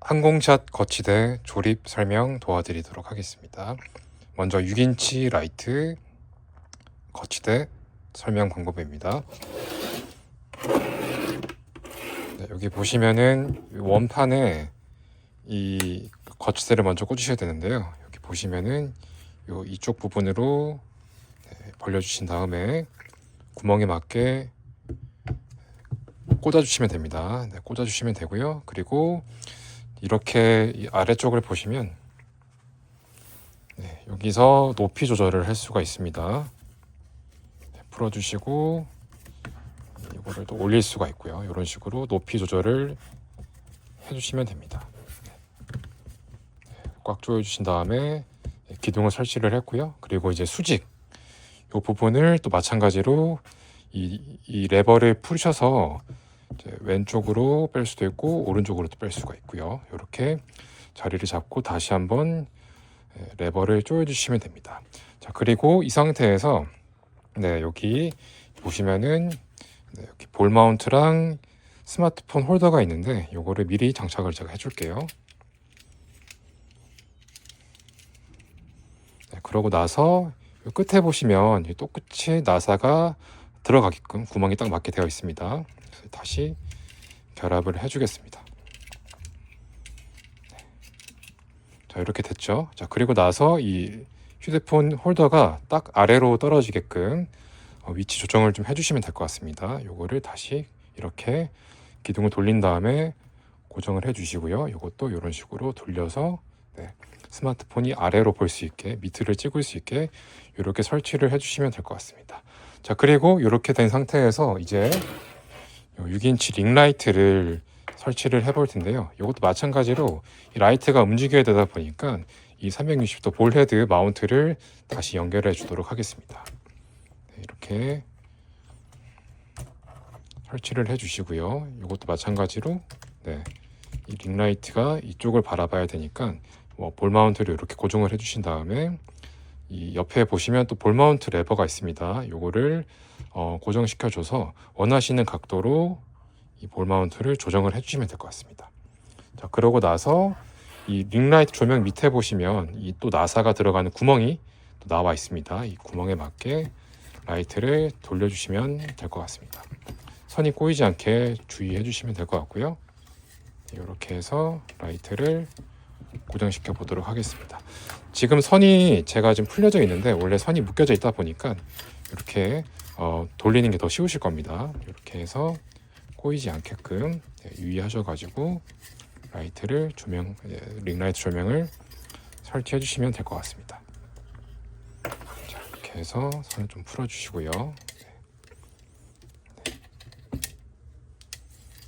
항공샷 거치대 조립 설명 도와드리도록 하겠습니다. 먼저 6인치 라이트 거치대 설명 방법입니다. 네, 여기 보시면은 원판에 이 거치대를 먼저 꽂으셔야 되는데요. 여기 보시면은 요 이쪽 부분으로 네, 벌려주신 다음에 구멍에 맞게 꽂아주시면 됩니다. 네, 꽂아주시면 되고요. 그리고 이렇게 이 아래쪽을 보시면 네, 여기서 높이 조절을 할 수가 있습니다. 네, 풀어주시고 이거를 또 올릴 수가 있고요. 이런 식으로 높이 조절을 해주시면 됩니다. 네, 꽉 조여주신 다음에 네, 기둥을 설치를 했고요. 그리고 이제 수직 이 부분을 또 마찬가지로 이, 이 레버를 풀으셔서 이제 왼쪽으로 뺄 수도 있고 오른쪽으로도 뺄 수가 있고요. 이렇게 자리를 잡고 다시 한번 예, 레버를 조여주시면 됩니다. 자 그리고 이 상태에서 네 여기 보시면은 네, 여기 볼 마운트랑 스마트폰 홀더가 있는데 요거를 미리 장착을 제가 해줄게요. 네, 그러고 나서 요 끝에 보시면 이 똑같이 나사가 들어가게끔 구멍이 딱 맞게 되어 있습니다. 다시 결합을 해주겠습니다. 네. 자 이렇게 됐죠. 자 그리고 나서 이 휴대폰 홀더가 딱 아래로 떨어지게끔 어, 위치 조정을 좀 해주시면 될 것 같습니다. 요거를 다시 이렇게 기둥을 돌린 다음에 고정을 해주시고요. 이것도 이런 식으로 돌려서 네, 스마트폰이 아래로 볼 수 있게 밑을 찍을 수 있게 이렇게 설치를 해주시면 될 것 같습니다. 자 그리고 이렇게 된 상태에서 이제 6인치 링라이트를 설치를 해볼 텐데요. 이것도 마찬가지로 이 라이트가 움직여야 되다 보니까 이 360도 볼헤드 마운트를 다시 연결해 주도록 하겠습니다. 네, 이렇게 설치를 해 주시고요. 이것도 마찬가지로 네, 이 링라이트가 이쪽을 바라봐야 되니까 뭐 볼 마운트를 이렇게 고정을 해 주신 다음에 이 옆에 보시면 또 볼 마운트 레버가 있습니다. 요거를 어, 고정시켜줘서 원하시는 각도로 이 볼 마운트를 조정을 해주시면 될 것 같습니다. 자 그러고 나서 이 링라이트 조명 밑에 보시면 이 또 나사가 들어가는 구멍이 또 나와 있습니다. 이 구멍에 맞게 라이트를 돌려주시면 될 것 같습니다. 선이 꼬이지 않게 주의해 주시면 될 것 같고요. 이렇게 해서 라이트를 고정시켜 보도록 하겠습니다. 지금 선이 제가 지금 풀려져 있는데 원래 선이 묶여져 있다 보니까 이렇게 어, 돌리는 게 더 쉬우실 겁니다. 이렇게 해서 꼬이지 않게끔 네, 유의하셔가지고 라이트를 조명 예, 링라이트 조명을 설치해 주시면 될 것 같습니다. 자, 이렇게 해서 선을 좀 풀어주시고요. 네.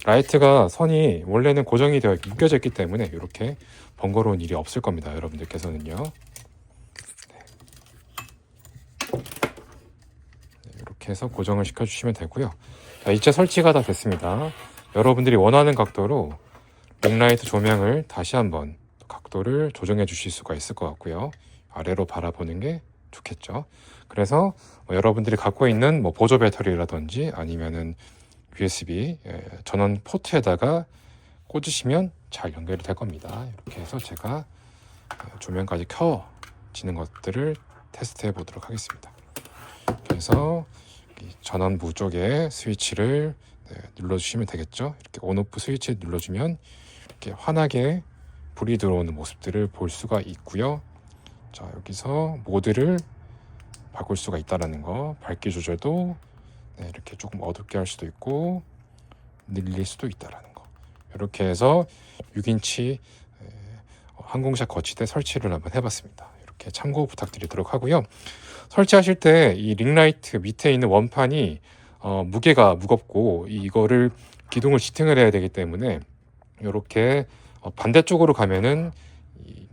라이트가 선이 원래는 고정이 되어 묶여져 있기 때문에 이렇게 번거로운 일이 없을 겁니다. 여러분들께서는요. 네. 네, 이렇게 해서 고정을 시켜주시면 되고요. 자, 이제 설치가 다 됐습니다. 여러분들이 원하는 각도로 링라이트 조명을 다시 한번 각도를 조정해 주실 수가 있을 것 같고요. 아래로 바라보는 게 좋겠죠. 그래서 뭐 여러분들이 갖고 있는 뭐 보조 배터리라든지 아니면은 USB 예, 전원 포트에다가 꽂으시면 잘 연결이 될 겁니다. 이렇게 해서 제가 어, 조명까지 켜지는 것들을 테스트해 보도록 하겠습니다. 그래서 이 전원부 쪽에 스위치를 네, 눌러주시면 되겠죠. 이렇게 온오프 스위치 눌러주면 이렇게 환하게 불이 들어오는 모습들을 볼 수가 있고요. 자 여기서 모드를 바꿀 수가 있다라는 거 밝기 조절도 네, 이렇게 조금 어둡게 할 수도 있고 늘릴 수도 있다라는 거 이렇게 해서 6인치 항공샷 거치대 설치를 한번 해봤습니다. 이렇게 참고 부탁드리도록 하고요. 설치하실 때 이 링라이트 밑에 있는 원판이 어, 무게가 무겁고 이거를 기둥을 지탱을 해야 되기 때문에 이렇게 어, 반대쪽으로 가면은 이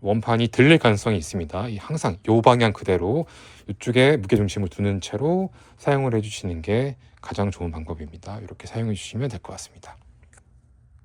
원판이 들릴 가능성이 있습니다. 이 항상 요 방향 그대로 이쪽에 무게 중심을 두는 채로 사용을 해주시는 게 가장 좋은 방법입니다. 이렇게 사용해 주시면 될 것 같습니다.